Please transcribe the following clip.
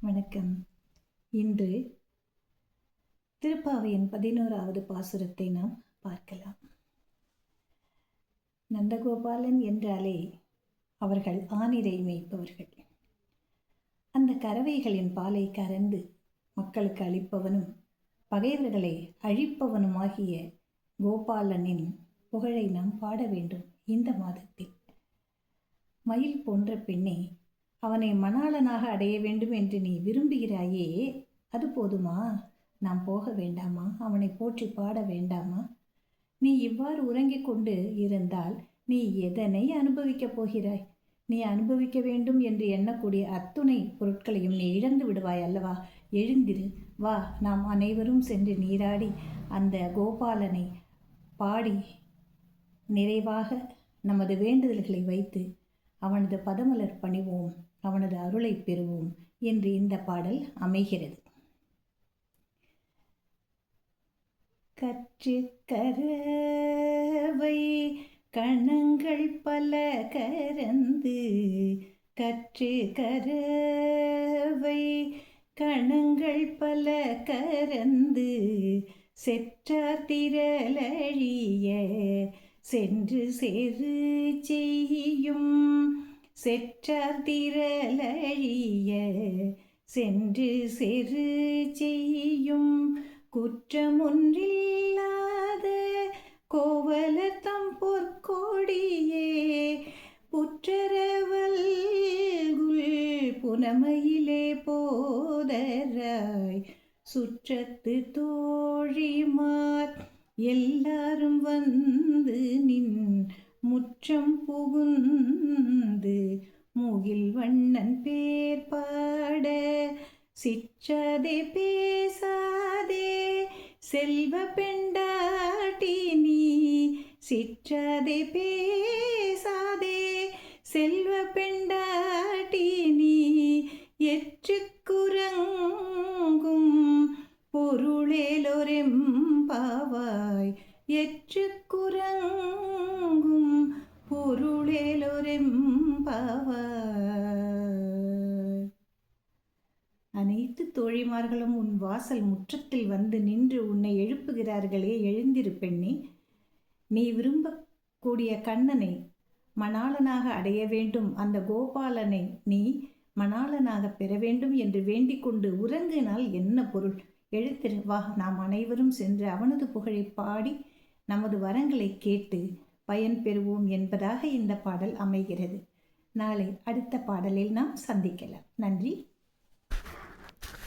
வணக்கம். இன்று திருப்பாவையின் பதினோராவது பாசுரத்தை நாம் பார்க்கலாம். நந்தகோபாலன் என்றாலே அவர்கள் ஆனிரை மேய்ப்பவர்கள். அந்த கறவைகளின் பாலை கறந்து மக்களுக்கு அளிப்பவனும் பகைவர்களை அழிப்பவனுமாகிய கோபாலனின் புகழை நாம் பாட வேண்டும் இந்த மாதத்தில். மயில் போன்ற பெண்ணே அவனை மணாளனாக அடைய வேண்டும் என்று நீ விரும்புகிறாயே அது போதுமா? நாம் போக வேண்டாமா? அவனை போற்றி பாட வேண்டாமா? நீ இவ்வாறு உறங்கிக் கொண்டு இருந்தால் நீ எதனை அனுபவிக்கப் போகிறாய்? நீ அனுபவிக்க வேண்டும் என்று எண்ணக்கூடிய அத்துணை பொருட்களையும் நீ இழந்து விடுவாய் அல்லவா? எழுந்திரு. வா நாம் அனைவரும் சென்று நீராடி அந்த கோபாலனை பாடி நிறைவாக நமது வேண்டுதல்களை வைத்து அவனது பதமலர் பணிவோம். அவனது அருளை பெறுவோம் என்று இந்த பாடல் அமைகிறது. கற்று கரவை கணங்கள் பல கரந்து கற்று கரவை கணங்கள் பல கரந்து செற்றார் திரளழிய சென்று செரு செய்யும் செற்றார் திரளழிய சென்று செரு செய்யும் குற்றமொன்றில்லாத கோவலத்தம் பொற்கோடியே புற்றரவல் புனமையிலே போதராய் சுற்றத்து தோழிமார் எல்லாரும் வந்து நின் முற்றம் புகுந்த முகில் வண்ணன் பேர் பாட சிற்றதே பேசாதே. செல்வ பெண்டாட்டி நீ சிற்றாதே பேசாதே. செல்வ பெண்டாட்டி நீ எற்றுக்குறங்கும் பொருளேலொரெம் பாவாய். எற்றுக்குறங்கும் பொருளேலொரெம் பாவாய் அனைத்து தோழிமார்களும் உன் வாசல் முற்றத்தில் வந்து நின்று உன்னை எழுப்புகிறார்களே எழுந்திரு பெண்ணே. நீ விரும்பக்கூடிய கண்ணனை மணாளனாக அடைய வேண்டும். அந்த கோபாலனை நீ மணாளனாக பெற வேண்டும் என்று வேண்டிக் கொண்டு உறங்கினால் என்ன பொருள்? எழுத்திரு. வா நாம் அனைவரும் சென்று அவனது புகழை பாடி நமது வரங்களை கேட்டு பயன் பெறுவோம் என்பதாக இந்த பாடல் அமைகிறது. நாளை அடுத்த பாடலில் நாம் சந்திக்கலாம். நன்றி.